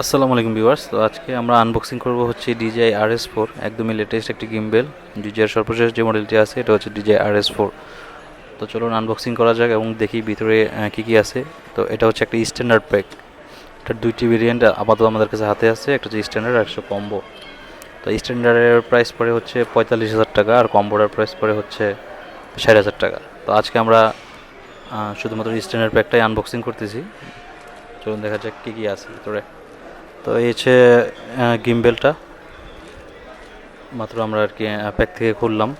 আসসালামু আলাইকুম ভিউয়ার্স। তো আজকে আমরা আনবক্সিং করব হচ্ছে ডিজিআই আর এস ফোর একদমই লেটেস্ট একটি গিম্বেল ডিজিআর সর্বশেষ যে মডেলটি আছে, এটা হচ্ছে ডিজিআই আর এস ফোর তো চলুন আনবক্সিং করা যাক এবং দেখি ভিতরে কি কি আছে। তো এটা হচ্ছে একটা স্ট্যান্ডার্ড প্যাক এটার দুইটি ভেরিয়েন্ট আপাতত আমাদের কাছে হাতে আছে, একটা হচ্ছে স্ট্যান্ডার্ড আর কম্বো তো স্ট্যান্ডার্ডের প্রাইস পড়ে হচ্ছে পঁয়তাল্লিশ হাজার টাকা আর কম্বোটার প্রাইস পড়ে হচ্ছে ষাট হাজার টাকা। তো আজকে আমরা শুধুমাত্র স্ট্যান্ডার্ড প্যাকটাই আনবক্সিং করতেছি। চলুন দেখা যাক কী কী আছে ভিতরে। তো এই হচ্ছে গিম্বেলটা। মাত্র আমরা আর কি প্যাক থেকে খুললাম।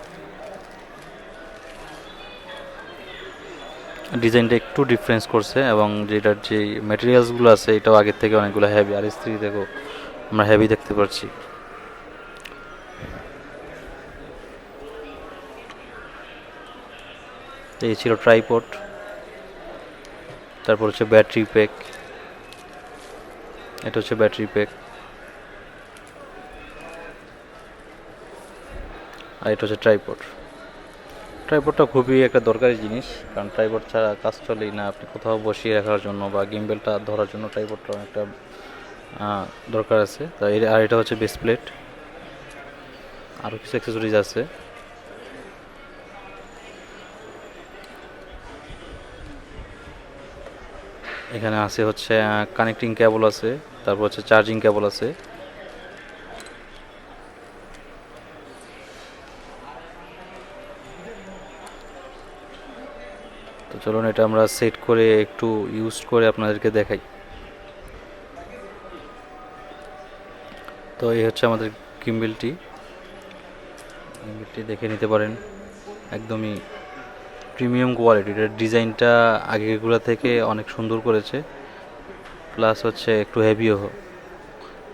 ডিজাইনটা একটু ডিফারেন্স করছে এবং যেটার যে ম্যাটেরিয়ালসগুলো আছে, এটাও আগের থেকে অনেকগুলো হ্যাভি আর স্ত্রী, দেখো, আমরা হ্যাভি দেখতে পাচ্ছি। এই ছিল ট্রাইপড তারপর হচ্ছে ব্যাটারি প্যাক এটা হচ্ছে ব্যাটারি প্যাক। আর এটা হচ্ছে ট্রাইপড। ট্রাইপডটা খুবই একটা দরকারি জিনিস কারণ ট্রাইপড ছাড়া কাজ চলেই না। আপনি কোথাও বসিয়ে রাখার জন্য বা গিম্বেলটা ধরার জন্য ট্রাইপডটা আহ, দরকার আছে। তো আর এটা হচ্ছে বেস প্লেট। আরও কিছু অ্যাক্সেসরিজ আছে। এখানে আছে হচ্ছে কানেক্টিং কেবল আছে। তারপর হচ্ছে চার্জিং কেবল আছে। তো চলুন এটা আমরা সেট করে একটু ইউজ করে আপনাদেরকে দেখাই। তো এই হচ্ছে আমাদের কিম্বেলটি কিম্বেলটি দেখে নিতে পারেন। একদমই প্রিমিয়াম কোয়ালিটির ডিজাইনটা আগেরগুলো থেকে অনেক সুন্দর করেছে। প্লাস হচ্ছে একটু হেভিও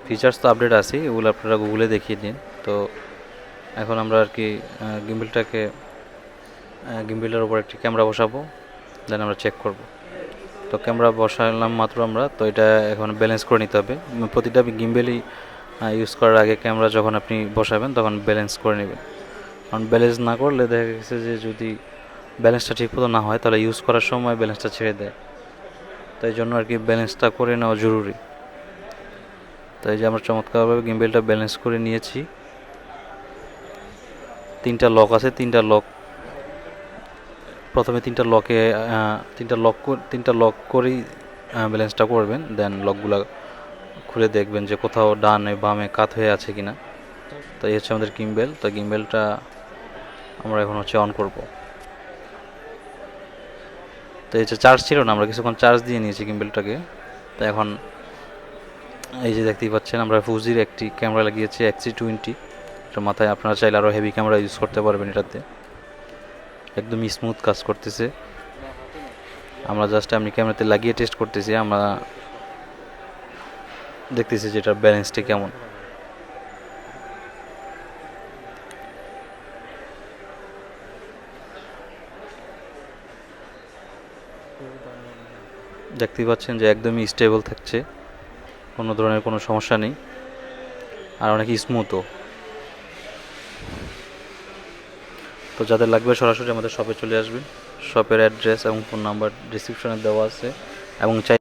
ফিচার্স তো আপডেট আছে এগুলো আপনারা গুগলে দেখিয়ে দিন। তো এখন আমরা আর কি গিম্বেলটাকে গিম্বেলের উপর একটি ক্যামেরা বসাবো দেন আমরা চেক করব। তো ক্যামেরা বসালাম মাত্র আমরা, তো এটা এখন ব্যালেন্স করে নিতে হবে। প্রতিটা গিম্বেলই ইউজ করার আগে ক্যামেরা যখন আপনি বসাবেন, তখন ব্যালেন্স করে নেবেন। কারণ ব্যালেন্স না করলে দেখা গেছে যে যদি ব্যালেন্সটা ঠিকমতো না হয়, তাহলে ইউজ করার সময় ব্যালেন্সটা ছেড়ে দেয়। তাই জন্য আর কি ব্যালেন্সটা করে নেওয়া জরুরি। তাই যে আমরা চমৎকারভাবে গিম্বেলটা ব্যালেন্স করে নিয়েছি। তিনটা লক আছে, তিনটা লক প্রথমে তিনটা লকে তিনটা লক তিনটা লক করেই ব্যালেন্সটা করবেন। দেন লকগুলা খুলে দেখবেন যে কোথাও ডানে, বামে কাত হয়ে আছে কিনা। তো এই হচ্ছে আমাদের গিম্বেল তো গিম্বেলটা আমরা এখন হচ্ছে অন করব। তো এই যে চার্জ ছিল না, আমরা কিছুক্ষণ চার্জ দিয়ে নিয়েছি গিম্বেলটাকে তো এখন এই যে দেখতেই পাচ্ছেন, আমরা ফুজির একটি ক্যামেরা লাগিয়েছি এক্সি টোয়েন্টি এটা মাথায় আপনারা চাইলে আরও হেভি ক্যামেরা ইউজ করতে পারবেন এটাতে। একদম স্মুথ কাজ করতেছে। আমরা জাস্ট আমি ক্যামেরাতে লাগিয়ে টেস্ট করতেছি, আমরা দেখতেছি যে এটার ব্যালেন্সটি কেমন। দেখতেই পাচ্ছেন যে একদমই স্টেবল থাকছে। কোনো ধরনের কোনো সমস্যা নেই। আর অনেক স্মুথও তো যাদের লাগবে সরাসরি আমাদের শপে চলে আসবেন। শপের অ্যাড্রেস এবং ফোন নাম্বার ডিসক্রিপশনে দেওয়া আছে। এবং চাই